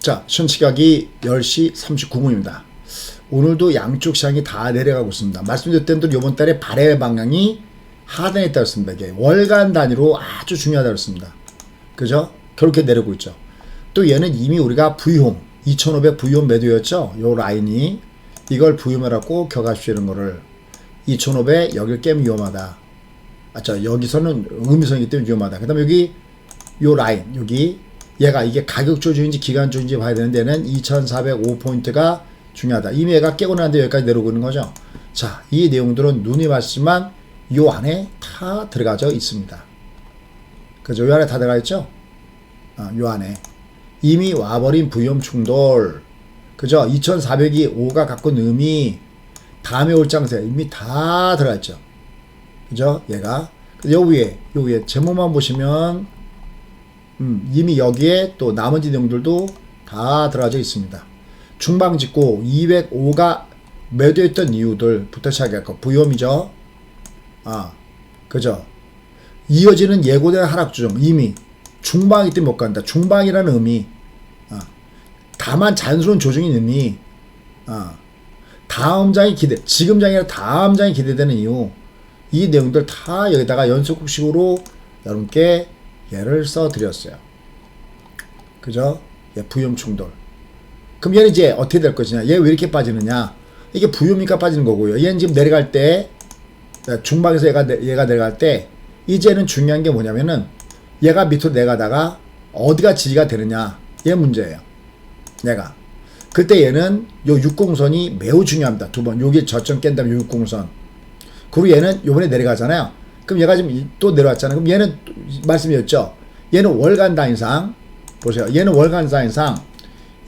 자, 현 시각이 10시 39분입니다. 오늘도 양쪽 시장이 다 내려가고 있습니다. 말씀드렸던 대로 이번 달에 발해 방향이 하단에 따랐습니다. 이게 월간 단위로 아주 중요하다고 했습니다. 그죠? 그렇게 내려오고 있죠. 또 얘는 이미 우리가 V홈, 2500 V홈 매도였죠? 요 라인이 이걸 V홈이라고 이런 거를 2500 여길 깨면 위험하다. 아, 저 여기서는 의미성이기 때문에 위험하다. 그 다음에 여기 요 라인 여기 얘가 이게 가격 조주인지 기간 조주인지 봐야 되는데 얘는 2405포인트가 중요하다. 이미 얘가 깨고 나는데 여기까지 내려오고 있는 거죠. 자, 이 내용들은 눈이 맞지만 요 안에 다 들어가져 있습니다. 그죠? 요 안에 다 들어가 있죠? 아, 요 안에. 이미 와버린 부염 충돌. 그죠? 2400이 5가 갖고 있는 의미, 다음에 올 장세 이미 다 들어가 있죠. 그죠? 얘가. 요 위에, 요 위에 제목만 보시면 음, 이미 여기에 또 나머지 내용들도 다 들어가져 있습니다. 중방 짓고 205가 매도했던 이유들부터 시작해서 부염이죠. 아, 그죠. 이어지는 예고된 하락 주점 이미 중방이기 때문에 못 간다. 중방이라는 의미. 아, 다만 잔스러운 조정인 의미. 아, 다음 장이 기대, 지금 장이 아니라 다음 장이 기대되는 이유. 이 내용들 다 여기다가 연속식으로 여러분께 얘를 써드렸어요. 그죠? 얘 부염 충돌. 그럼 얘는 이제 어떻게 될 것이냐? 얘 왜 이렇게 빠지느냐? 이게 부염이니까 빠지는 거고요. 얘는 지금 내려갈 때, 중방에서 얘가, 내- 얘가 내려갈 때, 이제는 중요한 게 뭐냐면은, 얘가 밑으로 내가다가 어디가 지지가 되느냐? 얘 문제예요. 얘가. 그때 얘는 요 60선이 매우 중요합니다. 두 번. 여기 저점 깬 다음에 요 60선. 그리고 얘는 요번에 내려가잖아요. 그럼 얘가 지금 이- 또 내려왔잖아요. 그럼 얘는 또 말씀드렸죠. 얘는 월간 단위상 보세요. 얘는 월간 단위상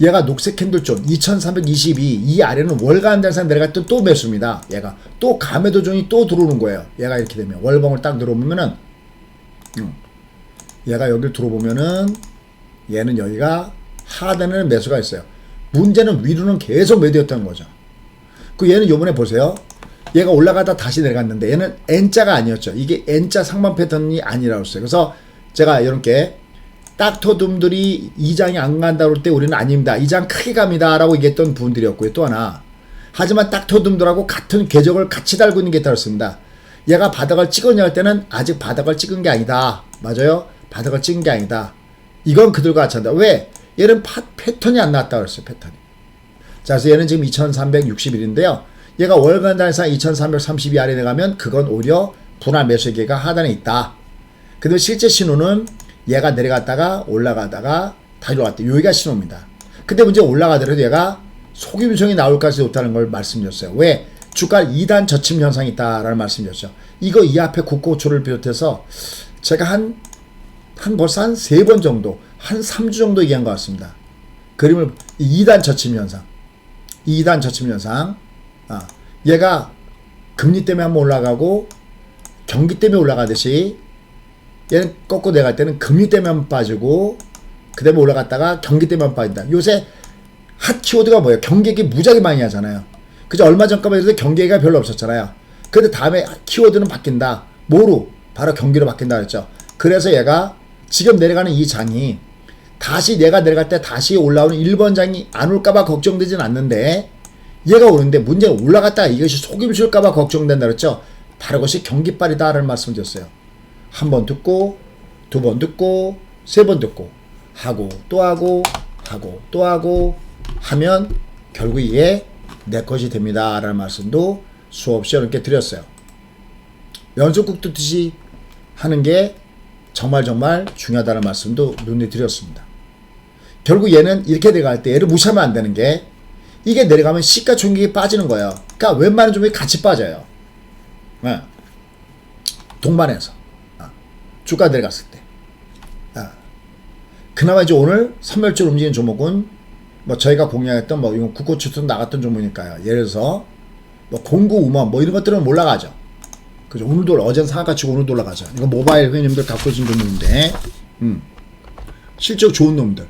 얘가 녹색 캔들존 2322 이 아래는 월간 단위상 내려갈 때또 매수입니다. 얘가 또 가매도 존이 또 들어오는 거예요. 얘가 이렇게 되면 월봉을 딱 들어보면은 음, 얘가 여기를 들어보면은 얘는 여기가 하단에는 매수가 있어요. 문제는 위로는 계속 매도였다는 거죠. 그 얘는 요번에 보세요. 얘가 올라가다 다시 내려갔는데 얘는 N자가 아니었죠. 이게 N자 상반 패턴이 아니라고 했어요. 그래서 제가 여러분께 닥터둠들이 이 장이 안 간다 그럴 때 우리는 아닙니다. 이장 크게 갑니다. 라고 얘기했던 분들이었고요. 또 하나. 하지만 닥터둠들하고 같은 궤적을 같이 달고 있는 게 따랐습니다. 얘가 바닥을 찍었냐 할 때는 아직 바닥을 찍은 게 아니다. 맞아요? 바닥을 찍은 게 아니다. 이건 그들과 같이 한다. 왜? 얘는 파, 패턴이 안 나왔다 그랬어요. 패턴이. 자, 그래서 얘는 지금 2361인데요. 얘가 월간 단위상 2332 아래에 가면 그건 오히려 분할 매수계가 하단에 있다. 근데 실제 신호는 얘가 내려갔다가 올라가다가 다시 올라갔다. 여기가 신호입니다. 근데 문제 올라가더라도 얘가 속임성이 나올 가능성이 높다는 걸 말씀드렸어요. 왜? 주가 2단 저침 현상이 있다라는 말씀드렸죠. 이거 이 앞에 국고초를 비롯해서 제가 한, 한 벌써 한 세 번 정도, 한 3주 정도 얘기한 것 같습니다. 그림을 2단 저침 현상. 2단 저침 현상. 아, 얘가 금리 때문에 한번 올라가고 경기 때문에 올라가듯이 얘는 꺾고 내갈 때는 금리 때문에 한번 빠지고 그 다음에 올라갔다가 경기 때문에 한번 빠진다. 요새 핫 키워드가 뭐예요? 경기기 무지하게 많이 하잖아요. 그죠? 얼마 전까지 해도 경기가 별로 없었잖아요. 근데 다음에 키워드는 바뀐다. 뭐로? 바로 경기로 바뀐다 그랬죠. 그래서 얘가 지금 내려가는 이 장이 다시 내가 내려갈 때 다시 올라오는 1번 장이 안 올까봐 걱정되진 않는데 얘가 오는데 문제는 올라갔다가 이것이 속임수일까봐 걱정된다 그랬죠. 바로 그것이 경기빨이다라는 말씀을 드렸어요. 한 번 듣고 두 번 듣고 세 번 듣고 하고 또 하고 하고 또 하고 하면 결국 이게 내 것이 됩니다 라는 말씀도 수없이 이렇게 드렸어요. 연속국 듣듯이 하는 게 정말 정말 중요하다는 말씀도 눈에 드렸습니다. 결국 얘는 이렇게 내려갈 때 얘를 무시하면 안 되는 게 이게 내려가면 시가총액이 빠지는 거예요. 그러니까 웬만한 종목이 같이 빠져요. 네. 동반해서 아, 주가 내려갔을 때. 아. 그나마 이제 오늘 선멸줄 움직이는 종목은 뭐 저희가 공략했던 뭐 이건 국고추선 나갔던 종목이니까요. 예를 들어서 뭐 공구 우먼 뭐 이런 것들은 올라가죠. 그죠? 오늘도 어젠 상한가 치고 오늘도 올라가죠. 이거 모바일 회원님들 갖고 계신 종목인데, 음. 실적 좋은 놈들.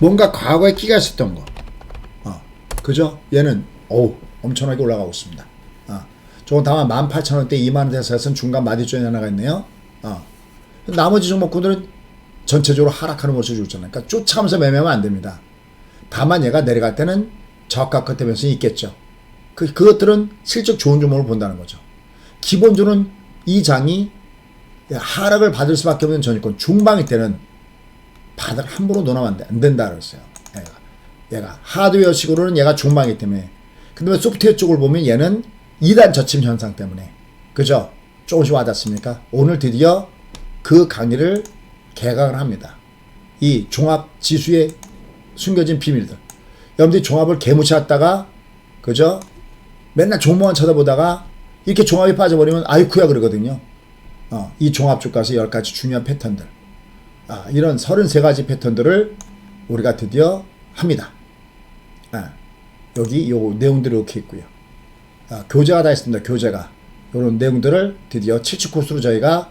뭔가 과거에 끼가 있었던 거. 어. 그죠? 얘는, 어우, 엄청나게 올라가고 있습니다. 어. 저건 다만 18,000원대 2만원 대 사선 중간 마디존이 하나가 있네요. 어. 나머지 종목군들은 전체적으로 하락하는 모습을 줬잖아요. 그러니까 쫓아가면서 매매하면 안 됩니다. 다만 얘가 내려갈 때는 저가 끝되면서 있겠죠. 그, 그것들은 실적 좋은 종목을 본다는 거죠. 기본적으로는 이 장이 하락을 받을 수밖에 없는 전일권 중방일 때는 바닥 함부로 놓으면 안, 돼- 안 된다 그랬어요. 얘가. 얘가 하드웨어식으로는 얘가 중방이기 때문에 근데 소프트웨어 쪽을 보면 얘는 2단 저침 현상 때문에 그죠? 조금씩 와닿습니까? 오늘 드디어 그 강의를 개강을 합니다. 이 종합 지수의 숨겨진 비밀들. 여러분들이 종합을 개무치했다가 그죠? 맨날 종목만 쳐다보다가 이렇게 종합이 빠져버리면 아이쿠야 그러거든요. 어, 이 종합 주가에서 10가지 중요한 패턴들. 아, 이런 33가지 패턴들을 우리가 드디어 합니다. 아, 여기 요 내용들이 이렇게 있고요. 아, 교재가 다 있습니다. 교재가. 이런 내용들을 드디어 7치 코스로 저희가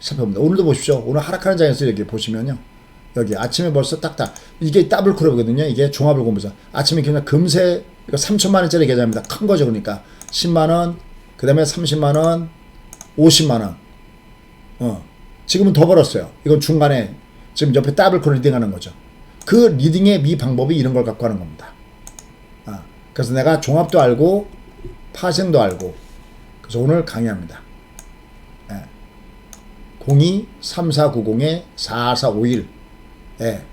살펴봅니다. 오늘도 보십시오. 오늘 하락하는 장에서 여기 보시면요. 여기 아침에 벌써 딱딱 이게 더블 크롭이거든요. 이게 종합을 공부해서 아침에 그냥 금세 이거 3천만 원짜리 계좌입니다. 큰 거죠. 그러니까 10만 원, 그다음에 30만 원, 50만 원. 어. 지금은 더 벌었어요. 이건 중간에 지금 옆에 더블 크롭 리딩하는 거죠. 그 리딩의 미 방법이 이런 걸 갖고 하는 겁니다. 아, 그래서 내가 종합도 알고 파생도 알고 그래서 오늘 강의합니다. 예. 02-3490-4451 예.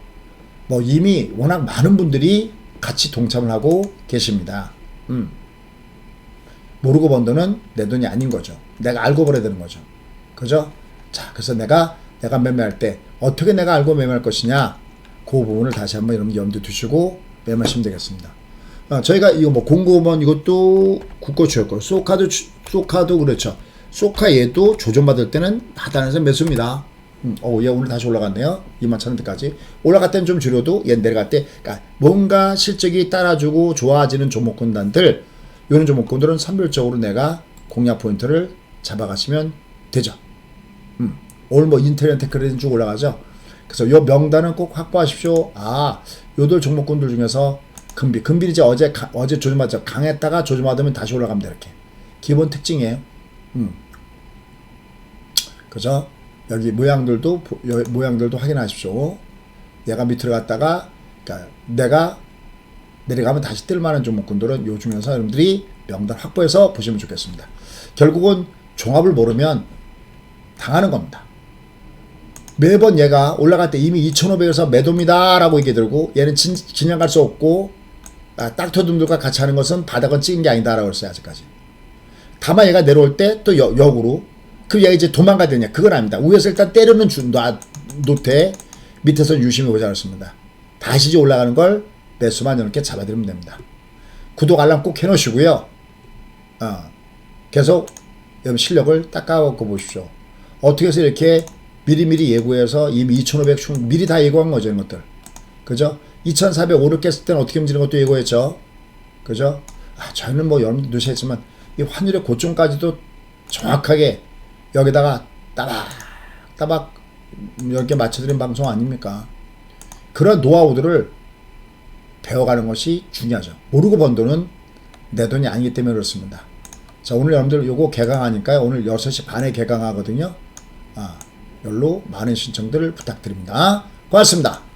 뭐 이미 워낙 많은 분들이 같이 동참을 하고 계십니다. 음. 모르고 번 돈은 내 돈이 아닌 거죠. 내가 알고 벌어야 되는 거죠. 그죠? 자, 그래서 내가 내가 매매할 때 어떻게 내가 알고 매매할 것이냐 그 부분을 다시 한번 여러분 염두 두시고 매매하시면 되겠습니다. 어, 저희가 이거 뭐 공구원 이것도 국고추였고 소카도 추- 소카도 그렇죠. 소카 얘도 조정받을 때는 하단에서 매수입니다. 음, 어, 얘 오늘 다시 올라갔네요. 2만 천 원대까지. 올라갈 때는 좀 줄여도 얘 내려갈 때, 그러니까 뭔가 실적이 따라주고 좋아지는 종목군단들, 이런 종목군들은 선별적으로 내가 공략 포인트를 잡아가시면 되죠. 음, 오늘 뭐 인텔리언 테크레진 쭉 올라가죠. 그래서 요 명단은 꼭 확보하십시오. 아, 요들 종목군들 중에서 금비, 금비 이제 어제 가- 어제 조정받죠. 강했다가 조정받으면 다시 올라갑니다. 이렇게 기본 특징이에요. 음. 그죠? 여기 모양들도 보- 여- 모양들도 확인하십시오. 얘가 밑으로 갔다가 그러니까 내가 내려가면 다시 뜰 만한 종목군들은 요 중에서 여러분들이 명단 확보해서 보시면 좋겠습니다. 결국은 종합을 모르면 당하는 겁니다. 매번 얘가 올라갈 때 이미 2,500에서 매도입니다 라고 얘기 들고 얘는 진, 그냥 갈수 없고 아, 딱터둠들과 같이 하는 것은 바닥은 찍은 게 아니다라고 했어요 아직까지. 다만 얘가 내려올 때 또 역으로 그 얘가 이제 도망가야 되냐 그건 아닙니다. 위에서 일단 때려는 준 놔, 놓되 밑에서 유심히 보지 않았습니다. 다시 이제 올라가는 걸 매수만 이렇게 잡아드리면 됩니다. 구독 알람 꼭 해놓으시고요. 어, 계속 여러분 실력을 닦아갖고 보십시오. 어떻게 해서 이렇게 미리미리 예고해서 이미 2,500 충, 미리 다 예고한 거죠, 이런 것들. 그죠? 2,400 오르겠을 때는 어떻게 움직이는 것도 예고했죠. 그죠? 아, 저희는 뭐 여러분들 누시했지만 이 환율의 고점까지도 정확하게 여기다가 따박, 따박 이렇게 맞춰드린 방송 아닙니까? 그런 노하우들을 배워가는 것이 중요하죠. 모르고 번 돈은 내 돈이 아니기 때문에 그렇습니다. 자, 오늘 여러분들 요거 개강하니까요. 오늘 6시 반에 개강하거든요. 아, 열로 많은 신청들을 부탁드립니다. 고맙습니다.